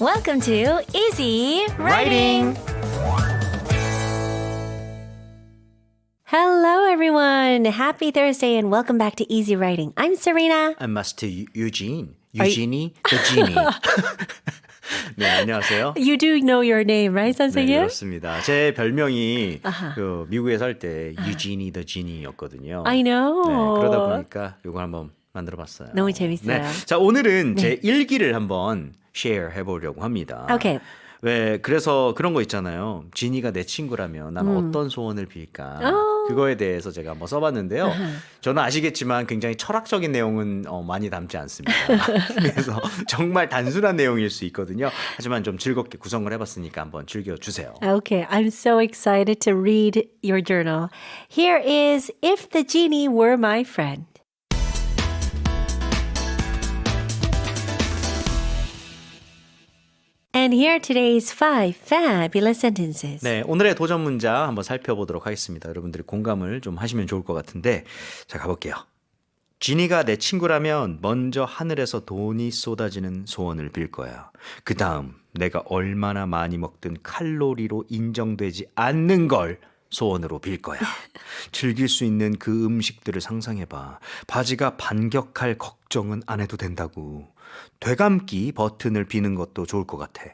Welcome to Easy Writing. Hello, everyone. Happy Thursday and welcome back to Easy Writing. I'm Serena. I'm Master Eugene. Eugenie, the genie. 네, 안녕하세요. You do know your name, right, 네, 선생님? 그렇습니다. 제 별명이 그 미국에 살 때 유지니 더 지니였거든요. I know. 네, 그러다 보니까 이걸 한번 만들어 봤어요. 너무 재밌어요. 자, 오늘은 제 일기를 한번 쉐어 해 보려고 합니다. Okay. 왜 그래서 그런 거 있잖아요. 지니가 내 친구라면 나는 음. 어떤 소원을 빌까? 어. 그거에 대해서 제가 한번 써봤는데요. 저는 아시겠지만 굉장히 철학적인 내용은 어, 많이 담지 않습니다. 그래서 정말 단순한 내용일 수 있거든요. 하지만 좀 즐겁게 구성을 해봤으니까 한번 즐겨주세요. Okay, I'm so excited to read your journal. Here is If the Genie Were My Friend. And here are today's five fabulous sentences. 네, 오늘의 도전 문자 한번 살펴보도록 하겠습니다. 여러분들이 공감을 좀 하시면 좋을 것 같은데, 자 가볼게요. 지니가 내 친구라면 먼저 하늘에서 돈이 쏟아지는 소원을 빌 거야. 그 다음 내가 얼마나 많이 먹든 칼로리로 인정되지 않는 걸 소원으로 빌 거야. 즐길 수 있는 그 음식들을 상상해봐. 바지가 반격할 걱정은 안 해도 된다고. 되감기 버튼을 비는 것도 좋을 것 같아.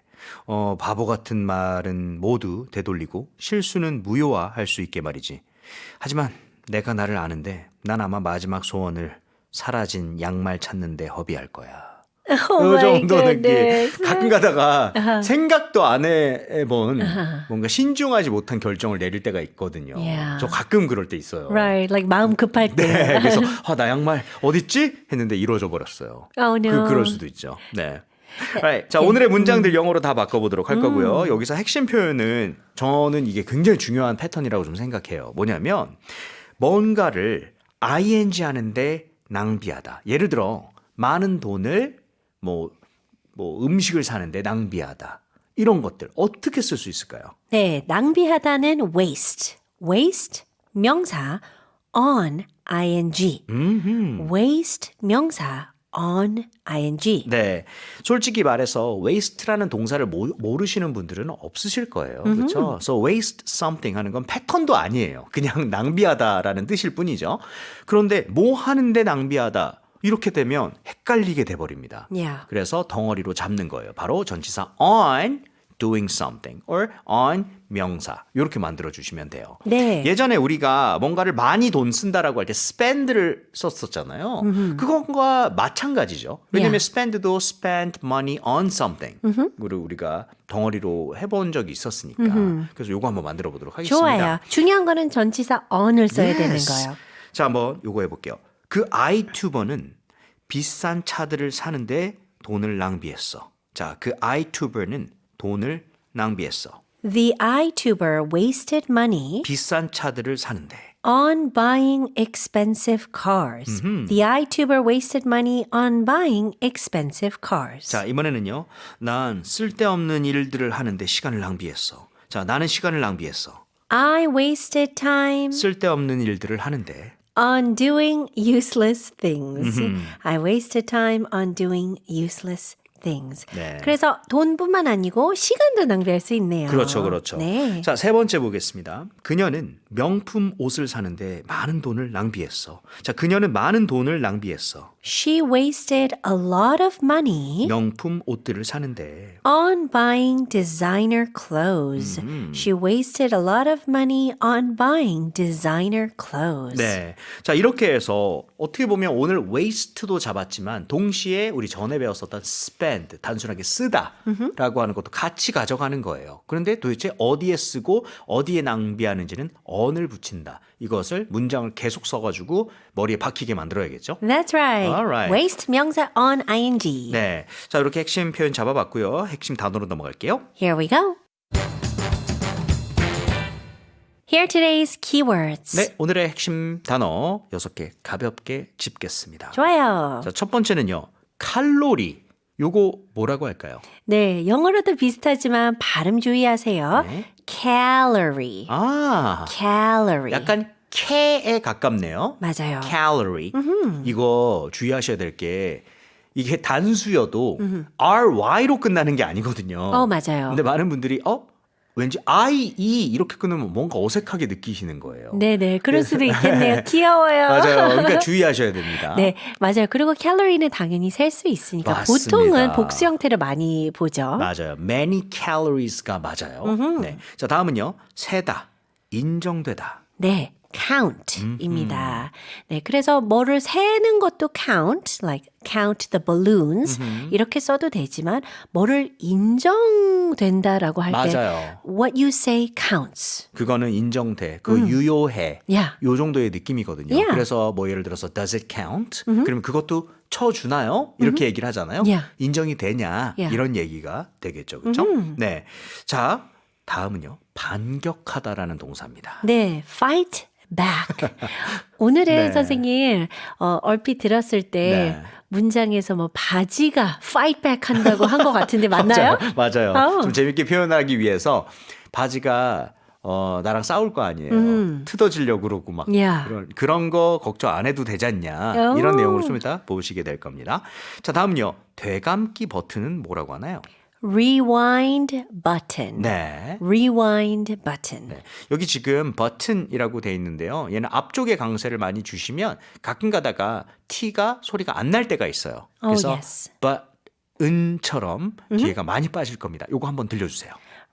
어, 바보 같은 말은 모두 되돌리고 실수는 무효화할 수 있게 말이지. 하지만 내가 나를 아는데 난 아마 마지막 소원을 사라진 양말 찾는데 허비할 거야. Oh 요 my 정도 느낌. 가끔 가다가 생각도 안 해본 뭔가 신중하지 못한 결정을 내릴 때가 있거든요. Yeah. 저 가끔 그럴 때 있어요. Right, like 마음 급할 때. 네, 그래서 아, 나 양말 어딨지? 했는데 이루어져 버렸어요. Oh no. 그, 그럴 수도 있죠. 네. Right. 자, 오늘의 문장들 영어로 다 바꿔보도록 할 거고요. 여기서 핵심 표현은 저는 이게 굉장히 중요한 패턴이라고 좀 생각해요. 뭐냐면 뭔가를 ing 하는데 낭비하다. 예를 들어 많은 돈을 뭐, 뭐 음식을 사는데 낭비하다. 이런 것들 어떻게 쓸 수 있을까요? 네, 낭비하다는 waste. waste 명사 on ing. waste 명사 on ing. 네. 솔직히 말해서 waste라는 동사를 모, 모르시는 분들은 없으실 거예요. 그렇죠? So waste something 하는 건 패턴도 아니에요. 그냥 낭비하다라는 뜻일 뿐이죠. 그런데 뭐 하는데 낭비하다 이렇게 되면 헷갈리게 돼 버립니다. Yeah. 그래서 덩어리로 잡는 거예요. 바로 전치사 on doing something or on 명사 이렇게 만들어 주시면 돼요. 네. 예전에 우리가 뭔가를 많이 돈 쓴다라고 할 때 spend를 썼었잖아요. 그것과 마찬가지죠. 왜냐면 Yeah. spend도 spend money on something. 그리고 우리가 덩어리로 해본 적이 있었으니까. 그래서 요거 한번 만들어 보도록 하겠습니다. 좋아요. 중요한 거는 전치사 on을 써야 되는 Yes. 거예요. 자, 한번 요거 해볼게요. 그 아이튜버는 비싼 차들을 사는데 돈을 낭비했어. 자, 그 아이튜버는 돈을 낭비했어. The iTuber wasted money 비싼 차들을 사는데. on buying expensive cars. The iTuber wasted money on buying expensive cars. 자, 이번에는요. 난 쓸데없는 일들을 하는데 시간을 낭비했어. 자, 나는 시간을 낭비했어. I wasted time 쓸데없는 일들을 하는데. On doing useless things. Mm-hmm. I wasted time on doing useless things. 네. 그래서 돈뿐만 아니고 시간도 낭비할 수 있네요. 그렇죠, 그렇죠. 네. 자, 세 번째 보겠습니다. 그녀는 명품 옷을 사는데 많은 돈을 낭비했어. 자, 그녀는 많은 돈을 낭비했어. She wasted a lot of money 명품 옷들을 사는데. on buying designer clothes. She wasted a lot of money on buying designer clothes. 네. 자, 이렇게 해서 어떻게 보면 오늘 waste도 잡았지만 동시에 우리 전에 배웠었던 spend, 단순하게 쓰다라고 하는 것도 같이 가져가는 거예요. 그런데 도대체 어디에 쓰고 어디에 낭비하는지는 on을 붙인다. 이것을 문장을 계속 써가지고 머리에 박히게 만들어야겠죠? That's right. Alright. Waste 명사 on ing. 네. 자, 이렇게 핵심 표현 잡아봤고요. 핵심 단어로 넘어갈게요. Here we go. Here today's keywords. 네. 오늘의 핵심 단어 6개 가볍게 짚겠습니다. 좋아요. 자, 첫 번째는요. 칼로리. 요거 뭐라고 할까요? 네, 영어로도 비슷하지만 발음 주의하세요. 네. calorie. 아. calorie. 약간 캐에 가깝네요. 맞아요. calorie. 이거 주의하셔야 될 게 이게 단수여도 ry로 끝나는 게 아니거든요. 어, 맞아요. 근데 많은 분들이 어 왠지 I, E 이렇게 끊으면 뭔가 어색하게 느끼시는 거예요. 네네. 그럴 수도 있겠네요. 귀여워요. 맞아요. 그러니까 주의하셔야 됩니다. 네, 맞아요. 그리고 캘로리는 당연히 셀 수 있으니까 맞습니다. 보통은 복수 형태를 많이 보죠. 맞아요. many calories가 맞아요. 네. 자, 다음은요. 세다. 인정되다. 네, count입니다. 네, 그래서 뭐를 세는 것도 count, like count the balloons 이렇게 써도 되지만 뭐를 인정된다라고 할때 맞아요. what you say counts. 그거는 인정돼. 그 유효해. Yeah. 요 정도의 느낌이거든요. Yeah. 그래서 뭐 예를 들어서 does it count? 그러면 그것도 쳐주나요? 이렇게 얘기를 하잖아요. Yeah. 인정이 되냐? Yeah. 이런 얘기가 되겠죠. 그렇죠? 네. 자, 다음은요. 반격하다라는 동사입니다. 네, fight back. 오늘은 네. 선생님 어, 얼핏 들었을 때 네. 문장에서 뭐 바지가 fight back 한다고 한 것 같은데 맞나요? 맞아요. 어. 좀 재밌게 표현하기 위해서 바지가 어, 나랑 싸울 거 아니에요. 음. 트어지려고 그러고 막 야. 그런 그런 거 걱정 안 해도 되잖냐 오. 이런 내용으로 좀 이따 보시게 될 겁니다. 자 다음요 되감기 버튼은 뭐라고 하나요? Rewind button. 네. Rewind button. 네. 여기 지금 버튼이라고 돼 있는데요. 얘는 앞쪽에 강세를 많이 주시면 가끔 가다가 T가 소리가 안 날 때가 있어요. Oh, 그래서 yes. but 은처럼 뒤에가 많이 빠질 겁니다. 요거 한번 들려 주세요.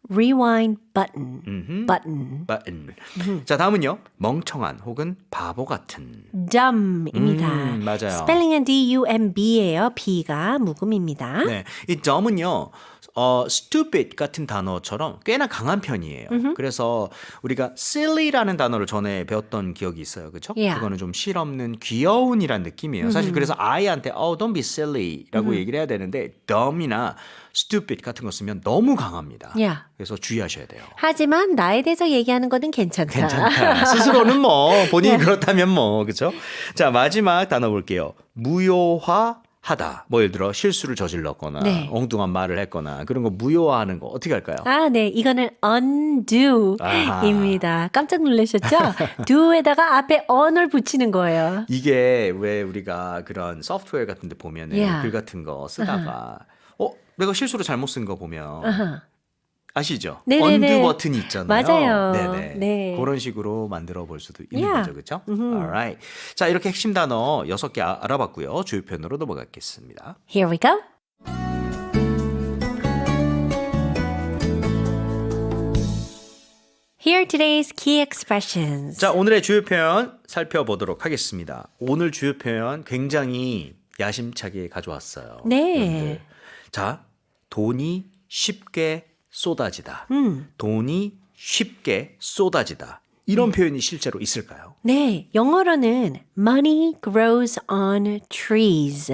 Rewind button. 음흠. button. button. 자 다음은요 멍청한 혹은 바보 같은. dumb입니다. 음, 맞아요. 스펠링은 D-U-M-B예요. B가 묵음입니다. 네, 이 dumb은요, 어, stupid 같은 단어처럼 꽤나 강한 편이에요. 그래서 우리가 silly라는 단어를 전에 배웠던 기억이 있어요, 그렇죠? Yeah. 그거는 좀 실없는 귀여운이란 느낌이에요. 사실 그래서 아이한테 oh don't be silly라고 얘기를 해야 되는데 dumb이나 stupid 같은 거 쓰면 너무 강합니다. Yeah. 그래서 주의하셔야 돼요. 하지만 나에 대해서 얘기하는 거는 괜찮다. 괜찮다. 스스로는 뭐 본인이 그렇다면 뭐 그렇죠? 자 마지막 단어 볼게요. 무효화 하다. 뭐 예를 들어 실수를 저질렀거나 네. 엉뚱한 말을 했거나 그런 거 무효화하는 거 어떻게 할까요? 아, 네. 이거는 undo입니다. 깜짝 놀라셨죠? do에다가 앞에 on을 붙이는 거예요. 이게 왜 우리가 그런 소프트웨어 같은 데 보면은 Yeah. 글 같은 거 쓰다가 어 내가 실수로 잘못 쓴 거 보면 아하. 아시죠? 네네네. 언두 버튼이 있잖아요. 맞아요. 네네. 네. 그런 식으로 만들어 볼 수도 있는 Yeah. 거죠. 그렇죠? Alright. 자, 이렇게 핵심 단어 6개 아- 알아봤고요. 주요 편으로 넘어가겠습니다. Here we go. Here are today's key expressions. 자, 오늘의 주요 표현 살펴보도록 하겠습니다. 오늘 주요 표현 굉장히 야심차게 가져왔어요. 네. 여러분들. 자, 돈이 쉽게 쏟아지다. 음. 돈이 쉽게 쏟아지다. 이런 표현이 실제로 있을까요? 네, 영어로는 money grows on trees.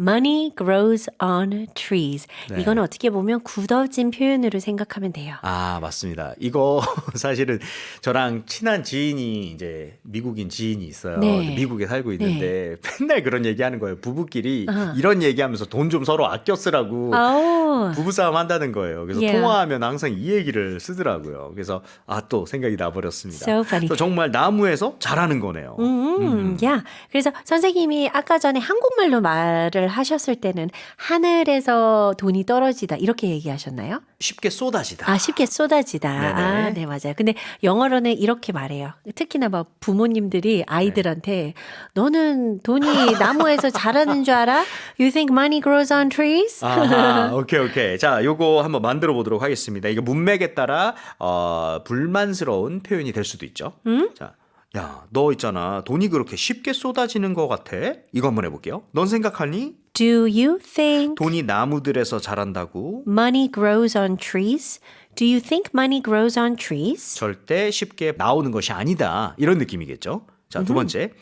money grows on trees. 네. 이건 어떻게 보면 굳어진 표현으로 생각하면 돼요. 아, 맞습니다. 이거 사실은 저랑 친한 지인이 이제 미국인 지인이 있어요. 네. 미국에 살고 있는데 맨날 그런 얘기 하는 거예요. 부부끼리 아하. 이런 얘기 하면서 돈 좀 서로 아껴 쓰라고 아우. 부부싸움 한다는 거예요. 그래서 Yeah. 통화하면 항상 이 얘기를 쓰더라고요. 그래서 아 또 생각이 나버렸습니다. So 정말 나무에서 자라는 거네요. 음, 야. 그래서 선생님이 아까 전에 한국말로 말을 하셨을 때는 하늘에서 돈이 떨어지다 이렇게 얘기하셨나요? 쉽게 쏟아지다. 아, 쉽게 쏟아지다. 네네. 아, 네, 맞아요. 근데 영어로는 이렇게 말해요. 특히나 막 부모님들이 아이들한테 너는 돈이 나무에서 자라는 줄 알아? You think money grows on trees? 아하, 오케이, 오케이. 자, 요거 한번 만들어 보도록 하겠습니다. 이게 문맥에 따라, 어, 불만스러운 표현이 될 수도 있죠. 자, 야, 너 있잖아. 돈이 그렇게 쉽게 쏟아지는 것 같아? 이거 한번 해볼게요. 넌 생각하니? Do you think 돈이 나무들에서 자란다고? money grows on trees? Do you think money grows on trees? 절대 쉽게 나오는 것이 아니다. 이런 느낌이겠죠. 자, 두 번째.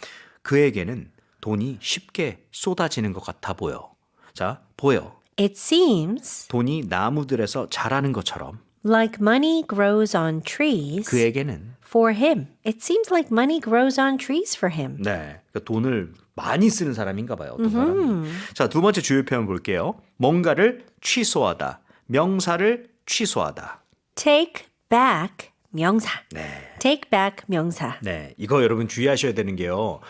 그에게는 돈이 쉽게 쏟아지는 것 같아 보여. 자, 보여. It seems 돈이 나무들에서 자라는 것처럼 like money grows on trees 그에게는 for him. It seems like money grows on trees for him. 네, 그러니까 돈을 많이 쓰는 사람인가 봐요. 어떤 사람이. 자, 두 번째 주요 표현 볼게요. 뭔가를 취소하다. 명사를 취소하다. Take back 명사. 네. Take back 명사. 네, 이거 여러분 주의하셔야 되는 게요.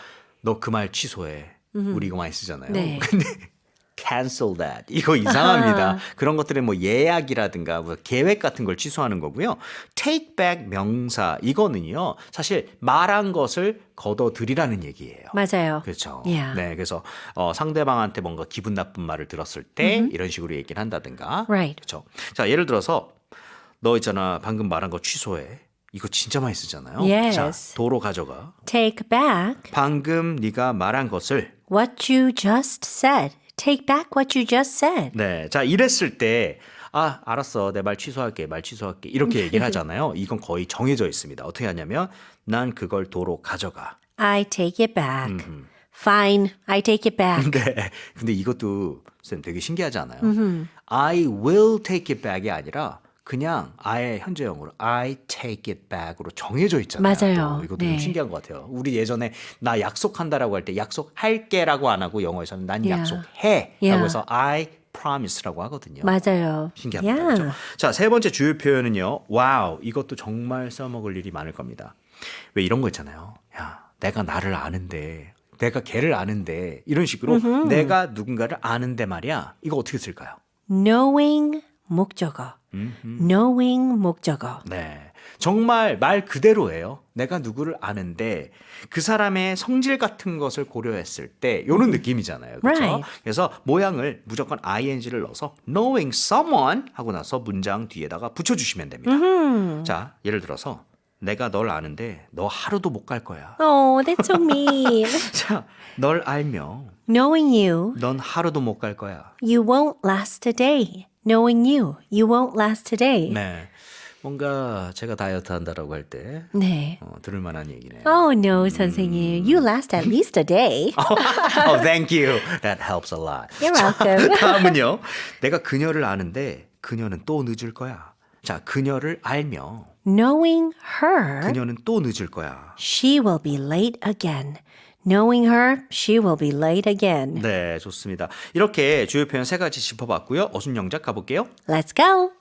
너 그 말 취소해. 우리 이거 많이 쓰잖아요. 네. 근데 cancel that. 이거 이상합니다. 그런 것들은 뭐 예약이라든가 뭐 계획 같은 걸 취소하는 거고요. take back 명사 이거는요. 사실 말한 것을 걷어들이라는 얘기예요. 맞아요. 그렇죠. Yeah. 네, 그래서 어, 상대방한테 뭔가 기분 나쁜 말을 들었을 때 이런 식으로 얘기를 한다든가. Right. 그렇죠. 자, 예를 들어서 너 있잖아 방금 말한 거 취소해. 이거 진짜 많이 쓰잖아요. Yes. 자, 도로 가져가. Take back 방금 네가 말한 것을 what you just said. Take back what you just said. 네. 자, 이랬을 때 아, 알았어. 내 말 취소할게. 말 취소할게. 이렇게 얘기를 하잖아요. 이건 거의 정해져 있습니다. 어떻게 하냐면 난 그걸 도로 가져가. I take it back. Fine, I take it back. 네. 근데 이것도 쌤 되게 신기하지 않아요? I will take it back이 아니라 그냥 아예 현재형으로 I take it back으로 정해져 있잖아요. 맞아요. 또 이것도 네. 좀 신기한 것 같아요. 우리 예전에 나 약속한다라고 할 때 약속할게라고 안 하고 영어에서는 난 Yeah. 약속해라고 Yeah. 해서 I promise라고 하거든요. 맞아요. 신기합니다. Yeah. 그렇죠? 자, 세 번째 주요 표현은요. 와우. 이것도 정말 써먹을 일이 많을 겁니다. 왜 이런 거 있잖아요. 야, 내가 나를 아는데, 내가 걔를 아는데, 이런 식으로 내가 누군가를 아는데 말이야. 이거 어떻게 쓸까요? Knowing 목적어. Knowing 목적어. 네. 정말 말 그대로예요. 내가 누구를 아는데 그 사람의 성질 같은 것을 고려했을 때 요런 느낌이잖아요. 그렇죠? Right. 그래서 모양을 무조건 ing를 넣어서 knowing someone 하고 나서 문장 뒤에다가 붙여 주시면 됩니다. 자, 예를 들어서 내가 널 아는데 너 하루도 못 갈 거야. Oh, that's so mean. 자, 널 알며 Knowing you, 넌 하루도 못 갈 거야. you won't last a day. Knowing you, you won't last a day. 네. 뭔가 제가 다이어트 한다라고 할 때 네. 어, 들을 만한 얘기네요. Oh no, 선생님. You last at least a day. oh, thank you. That helps a lot. You're welcome. 다음은요. 내가 그녀를 아는데 그녀는 또 늦을 거야. 자, 그녀를 알며 Knowing her, 그녀는 또 늦을 거야. she will be late again. Knowing her, she will be late again. 네, 좋습니다. 이렇게 주요 표현 세 가지 짚어봤고요. 어순 영작 가볼게요. Let's go.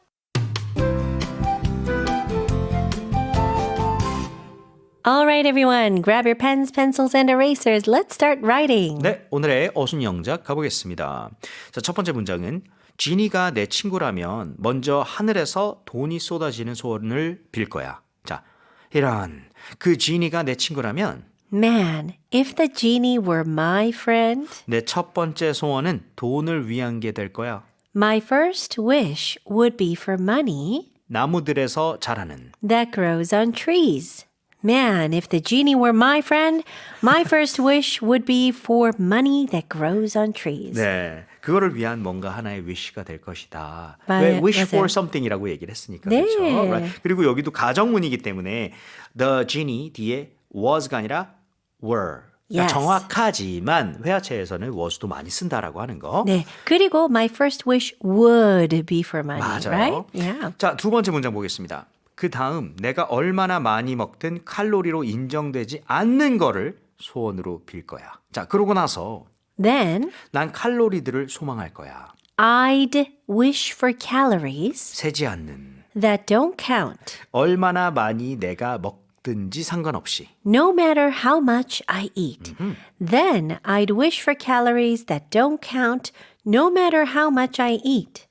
Right, everyone, grab your pens, pencils, and erasers. Let's start writing. 네, 오늘의 어순 영작 가보겠습니다. 자, 첫 번째 문장은 지니가 내 친구라면 먼저 하늘에서 돈이 쏟아지는 소원을 빌 거야. 자, 이런 그 지니가 내 친구라면 Man, if the genie were my friend, 내 첫 번째 소원은 돈을 위한 게 될 거야. my first wish would be for money 나무들에서 자라는 that grows on trees. Man, if the genie were my friend, my first wish would be for money that grows on trees. 네, 그거를 위한 뭔가 하나의 wish가 될 것이다. 마- 왜 wish 맞아요. for something이라고 얘기를 했으니까 네. 그렇죠. 그리고 여기도 가정문이기 때문에 the genie 뒤에 was가 아니라 were. 그러니까 Yes. 정확하지만 회화체에서는 was도 많이 쓴다라고 하는 거. 네. 그리고 my first wish would be for money, 맞아요. right? Yeah. 자, 두 번째 문장 보겠습니다. 그 다음 내가 얼마나 많이 먹든 칼로리로 인정되지 않는 거를 소원으로 빌 거야. 자, 그러고 나서 Then 난 칼로리들을 소망할 거야. I'd wish for calories 세지 않는 that don't count, 얼마나 많이 내가 먹 든지 상관없이 no matter how much I eat. Then I'd wish for calories that don't count, no matter how much I eat.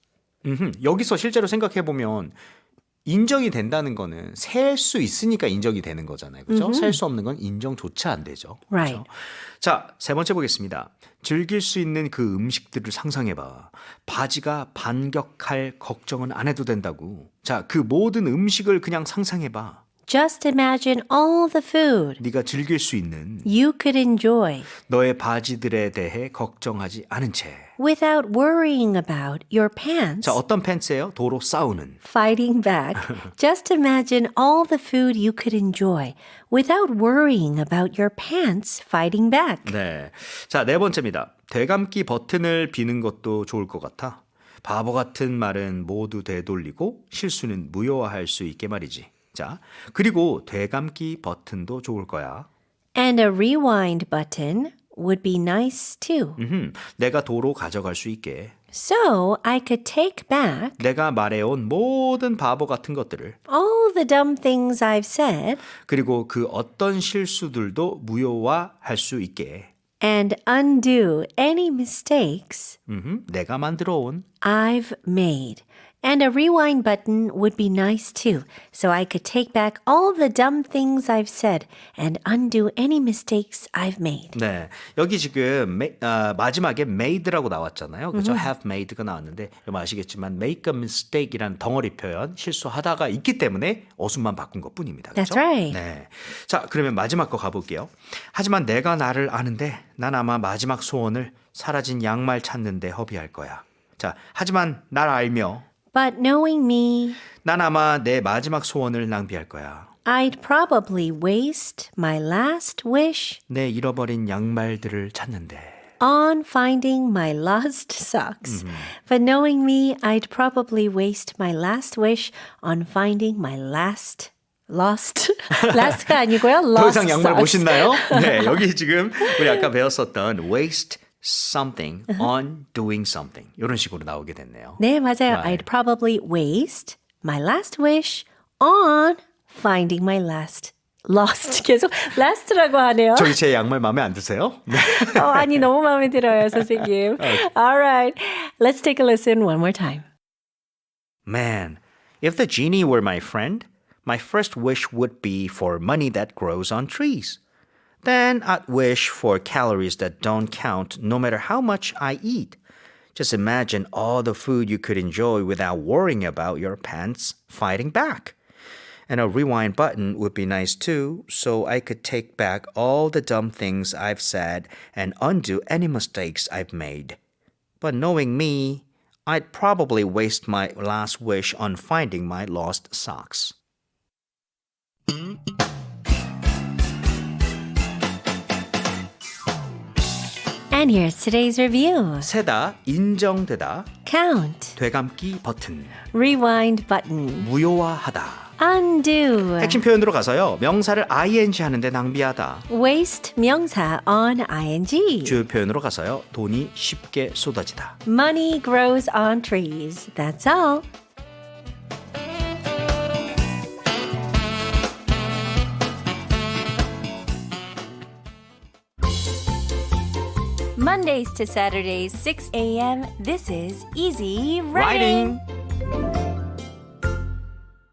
음흠, 여기서 실제로 생각해 보면 인정이 된다는 거는 셀 수 있으니까 인정이 되는 거잖아요. 그렇죠? 셀 수 없는 건 인정조차 안 되죠. Right. 그렇죠? 자, 세 번째 보겠습니다. 즐길 수 있는 그 음식들을 상상해 봐. 바지가 반격할 걱정은 안 해도 된다고. 자, 그 모든 음식을 그냥 상상해 봐. Just imagine all the food 네가 즐길 수 있는 you could enjoy 너의 바지들에 대해 걱정하지 않은 채. without worrying about your pants 자, 어떤 팬츠예요? 도로 싸우는. fighting back. Just imagine all the food you could enjoy without worrying about your pants fighting back. 네. 자, 네 번째입니다. 되감기 버튼을 비는 것도 좋을 것 같아. 바보 같은 말은 모두 되돌리고 실수는 무효화할 수 있게 말이지. 자, 그리고 되감기 버튼도 좋을 거야. And a rewind button would be nice too. 음흠, 내가 도로 가져갈 수 있게. So I could take back 내가 말해온 모든 바보 같은 것들을 all the dumb things I've said 그리고 그 어떤 실수들도 무효화할 수 있게. and undo any mistakes 음흠, 내가 만들어 온 I've made. And a rewind button would be nice too, so I could take back all the dumb things I've said and undo any mistakes I've made. 네, 여기 지금 아, 마지막에 made라고 나왔잖아요. 그렇죠? have made가 나왔는데 여러분 아시겠지만 make a mistake이라는 덩어리 표현 실수하다가 있기 때문에 어순만 바꾼 것뿐입니다. 그렇죠? That's right. 네. 자, 그러면 마지막 거 가볼게요. 하지만 내가 나를 아는데 난 아마 마지막 소원을 사라진 양말 찾는데 허비할 거야. 자, 하지만 날 알며 But knowing me, 난 아마 내 마지막 소원을 낭비할 거야. I'd probably waste my last wish 내 잃어버린 양말들을 찾는데. on finding my lost socks. But knowing me, I'd probably waste my last wish on finding my last lost last가 아니고요. 더 lost 이상 양말 못 socks. 신나요? 네, 여기 지금 우리 아까 배웠었던 waste something on doing something 이런 식으로 나오게 됐네요. 네, 맞아요. Right. I'd probably waste my last wish on finding my last lost. 계속 last라고 하네요. 저기 제 양말 마음에 안 드세요? 네. 어, 아니 너무 마음에 들어요, 선생님. All right. Let's take a listen one more time. Man, if the genie were my friend, my first wish would be for money that grows on trees. Then I'd wish for calories that don't count no matter how much I eat. Just imagine all the food you could enjoy without worrying about your pants fighting back. And a rewind button would be nice too, so I could take back all the dumb things I've said and undo any mistakes I've made. But knowing me, I'd probably waste my last wish on finding my lost socks. And here's today's review. 세다, 인정되다, Count, 되감기 버튼, rewind button, 무효화하다. undo, 핵심 표현으로 가서요. 명사를 ing 하는데 낭비하다. waste 명사 on ing. 주요 표현으로 가서요. 돈이 쉽게 쏟아지다. Money grows on trees. That's all. Mondays to Saturdays, 6 a.m. This is Easy Writing.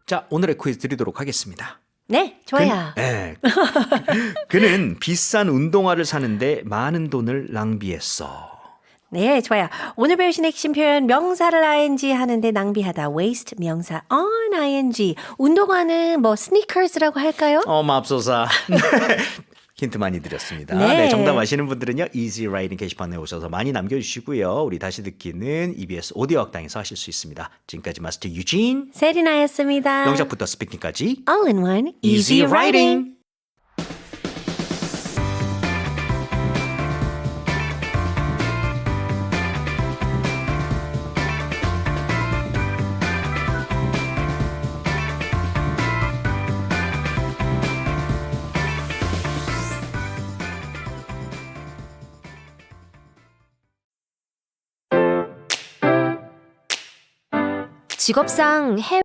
자, 오늘의 퀴즈 드리도록 하겠습니다. 네, 좋아요. 네. 그는 비싼 운동화를 사는데 많은 돈을 낭비했어. 네, 좋아요. 오늘 배우신 핵심 표현 명사를 ing 하는데 낭비하다. waste 명사 on ing. 운동화는 뭐 sneakers라고 할까요? 어, 맙소사. 힌트 많이 드렸습니다. 네. 네. 정답 아시는 분들은요. Easy Writing 게시판에 오셔서 많이 남겨주시고요. 우리 다시 듣기는 EBS 오디오 학당에서 하실 수 있습니다. 지금까지 마스터 유진, 세리나였습니다. 영작부터 스피킹까지 All in one, Easy easy. Writing. 직업상 해외